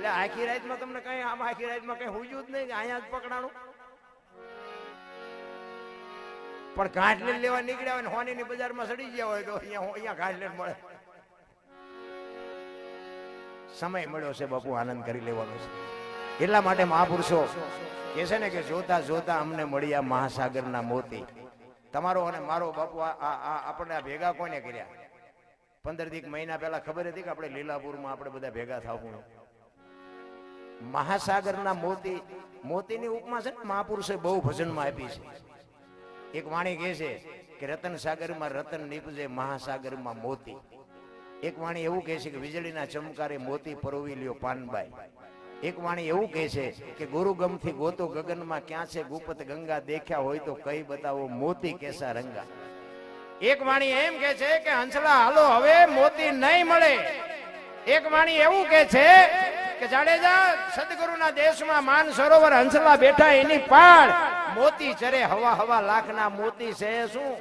એટલે આખી રાતમાં તમને કઈ આમ આખી રાતમાં કઈ હુજ્યું જ નહીં અહીંયા જ પકડાણું. પણ ઘાટલે લેવા નીકળ્યા હોય ને હોનીની બજારમાં સડી ગયા હોય તો અહીંયા અહીંયા ઘાટલે મળે. સમય મળ્યો છે બાપુ, આનંદ કરી લેવાનો છે. એટલા માટે મહાપુરુષો, કે છે ને કે જોતા જોતા અમને મળ્યા મહાસાગરના મોતી. તમારો અને મારો બાપુ આ આ- આ આ ભેગા કોને કર્યા? પંદર દીક મહિના પહેલા ખબર હતી કે આપણે લીલાપુરમાં આપણે બધા ભેગા થવું. મહાસાગરના મોતી, મોતીની ઉપમા છે ને મહાપુરુષે બહુ ભજનમાં આપી છે. એક વાણી કહે છે કે રતન સાગરમાં રતન નીપજે મહાસાગરમાં મોતી. એક વાણી એવું કહે છે કે વીજળીના ચમકારે મોતી પરોવી લ્યો પાનબાઈ. એક વાણી એવું કહે છે કે ગુરુગમથી ગોતો ગગનમાં ક્યાં છે ગુપત ગંગા દેખ્યા હોય તો કઈ બતાવો મોતી કેસા રંગા. એક વાણી એમ કે છે કે હંસલા હાલો હવે મોતી નહીં મળે. એક વાણી એવું કે છે કે જાડેજા, સદગુરુના દેશમાં માન સરોવર હંસલા બેઠા એની પાળ. મોતી ચરે હવા હવા લાખના મોતી છે, શું?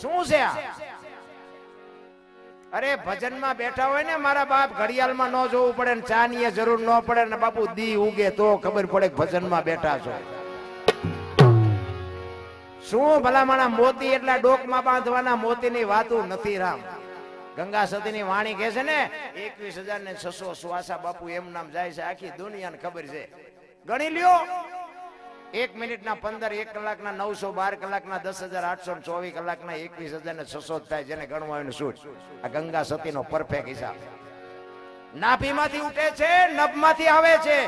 શું છે અરે, ભજનમાં બેઠા હોય ને મારા બાપ, ઘડિયાળમાં ન જોવું પડે ને ચા જરૂર ન પડે ને બાપુ દી ઉગે તો ખબર પડે ભજનમાં બેઠા છો. શું ભલામણા મોતી એટલા ડોકમાં બાંધવાના મોતીની વાતું નથી રામ? ગંગા સતીની વાણી કહે છે ને, એકવીસ હજાર ને છસો સુવાસા બાપુ એમ નામ જાય છે આખી દુનિયાને ખબર છે. ગણી લ્યો. એક મિનિટના પંદર, એક કલાકના નવસો, બાર કલાકના દસ હજાર, આઠસો ચોવીસ કલાકના એકવીસ હજાર ને છસો થાય જેને ગણવા એનું શું આ ગંગા સતીનો પરફેક્ટ હિસાબ. નાભીમાંથી ઉઠે છે, નભમાંથી આવે છે.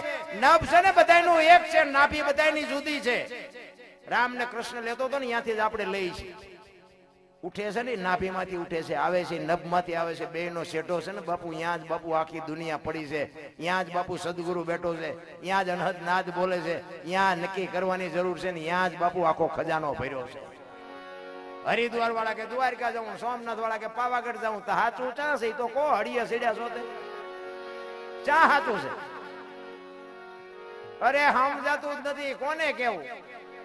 નભ છે ને બધાયનું એક છે, નાભી બધાયની જુદી છે. રામ ને કૃષ્ણ લેતો હતો ને, ત્યાંથી જ આપણે લઈ છીએ. ઉઠે છે ને, નાભીમાંથી ઉઠે છે, આવે છે, નભમાંથી આવે છે બે નો શેઠો છે ને, બાપુ ત્યાં જ બાપુ આખી દુનિયા પડી છે ત્યાં જ બાપુ સદગુરુ બેઠો છે ત્યાં જ અનહદ નાદ બોલે છે ત્યાં નક્કી કરવાની જરૂર છે ને ત્યાં જ બાપુ આખો ખજાનો ભર્યો છે. હરિદ્વાર વાળા કે દ્વારકા જાઉં, સોમનાથ વાળા કે પાવાગઢ જાઉં, તો હાચું ચા છે તો કો હડિયા સીડ્યા છો તે ચા હાચું છે? અરે સમજાતું જ નથી, કોને કેવું?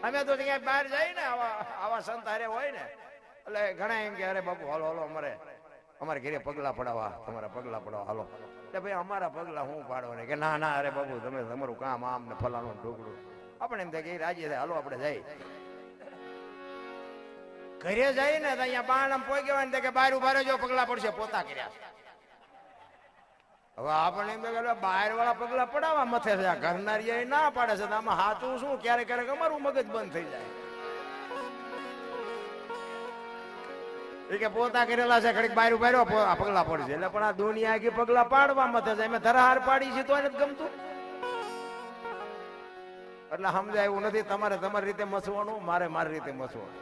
અમે તો ક્યાંય બહાર જઈએ ને આવા આવા સંત હારે હોય ને એટલે ઘણા એમ કે, અરે બાપુ, હાલો હાલો, અમારે અમારે ઘરે પગલા પડાવવા, તમારા પગલા પડાવવા, હાલો. એટલે ભાઈ, અમારા પગલા હું પાડવાને કે, ના ના, અરે બાપુ, તમે તમારું કામ આમ ને ફલાણું ને ઢોકળું. આપણે એમ થાય કે રાજી થાય, હાલો, આપણે જાય ઘરે જાય ને અહીંયા બાણ પોઈ ગયો ને કે, બહાર ઊભા રહેજો, પગલા પડશે. પોતા કર્યા. હવે આપણે એમ કે બહાર વાળા પગલા પડાવવા મથે છે, આ ઘરના ના પાડે છે આમાં હાથું શું? ક્યારેક ક્યારેક અમારું મગજ બંધ થઈ જાય. એ કે પોતા કરેલા છે, ઘડીક બહાર ઉભાર્યો પગલા પડશે. એટલે પણ આ દુનિયા કે પગલા પાડવા થશે. અમે ધરાહાર પાડી છે તો એને ગમતું. એટલે સમજાય એવું નથી, તમારે તમારી રીતે મસવાનું, મારે મારી રીતે મસવાનું.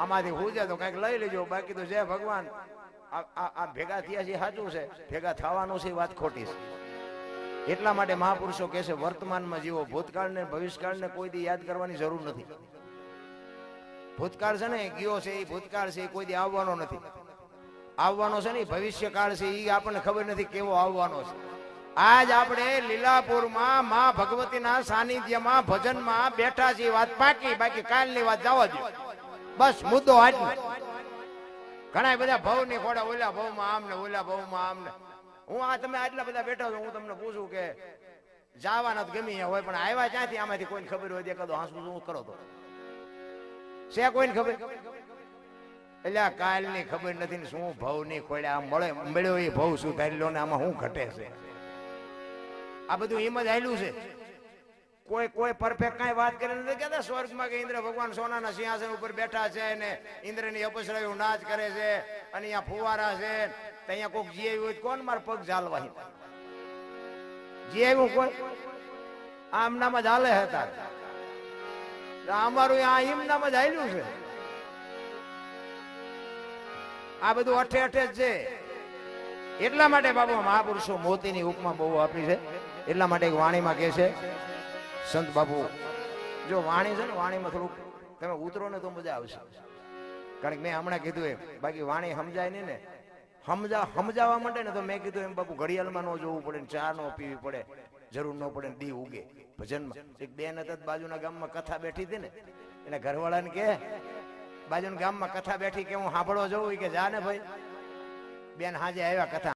આમાંથી હુજે તો કંઈક લઈ લેજો. બાકી તો જય ભગવાન આ ભેગા થયા છે સાચું છે. ભેગા થવાનું છે વાત ખોટી છે. એટલા માટે મહાપુરુષો કહે છે, વર્તમાનમાં જીવો ભૂતકાળ ને ભવિષ્યકાળ ને કોઈ દી યાદ કરવાની જરૂર નથી. ભૂતકાળ છે ને, ગયો છે એ ભૂતકાળ છે, એ કોઈ દી આવવાનો નથી. આવવાનો છે ને ભવિષ્યકાળ છે એ આપણને ખબર નથી કેવો આવવાનો છે. આજ આપણે લીલાપુરમાં માં ભગવતીના સાનિધ્યમાં ભજનમાં બેઠા છે વાત પાકી બાકી કાલની વાત જવા દો બસ, મુદ્દો આજ ઘણા બધા ભવની ખોડા ઓલા ભવમાં આમ ને ઓલા ભવમાં આમ ને હું આ તમે આટલા બધા બેઠા છો, હું તમને પૂછું કે જવાના ગમી હોય, પણ આવ્યા ક્યાંથી? આમાંથી કોઈને ખબર હોય તો એકાદો હાંસવું શું કરો તો? છે કોઈને ખબર? એટલે આ કાલની ખબર નથી શું ભાવની ખોડે આ મળે, મળ્યો એ ભાવ શું ધારી લો ને આમાં શું ઘટે છે? આ બધું એમ જ આયલું છે. કોઈ કોઈ પરફેક્ટ કઈ વાત કરે નથી. કહેતા સ્વર્ગમાં કે ઇન્દ્ર ભગવાન સોનાના સિંહાસન ઉપર બેઠા છે ને ઇન્દ્રની અપસરાયો નાચ કરે છે અને અહીંયા ફુવારા છે. અહીંયા કોઈક જી હોય કોણ માર પગ ઝાલવા જી કોઈ? આમ નામ જ હાલે હતા. અમારું આ હિમનામાં નામ જ હાલ્યું છે. આ બધું અઠે અઠે જ છે. એટલા માટે બાબુ મહાપુરુષો મોતીની ઉપમા બહુ આપી છે. એટલા માટે વાણીમાં કહે છે, સંત બાપુ જો વાણી છે ને, વાણીમાં થોડુંક તમે ઉતરો ને તો મજા આવશે. કારણ કે મેં હમણાં કીધું એમ, બાકી વાણી સમજાય નહીં ને. સમજા, સમજાવવા માટે ને તો મેં કીધું એમ બાપુ ઘડિયાળમાં ન જોવું પડે ચા ન પીવી પડે. જરૂર ન પડે દી ઉગે. ભજનમાં. એક બેન હતા બાજુના ગામમાં કથા બેઠી હતી ને, એને ઘરવાળાને કે બાજુના ગામમાં કથા બેઠી કે હું સાંભળવા જવું કે, જા ને ભાઈ. બેન હાજે આવ્યા કથા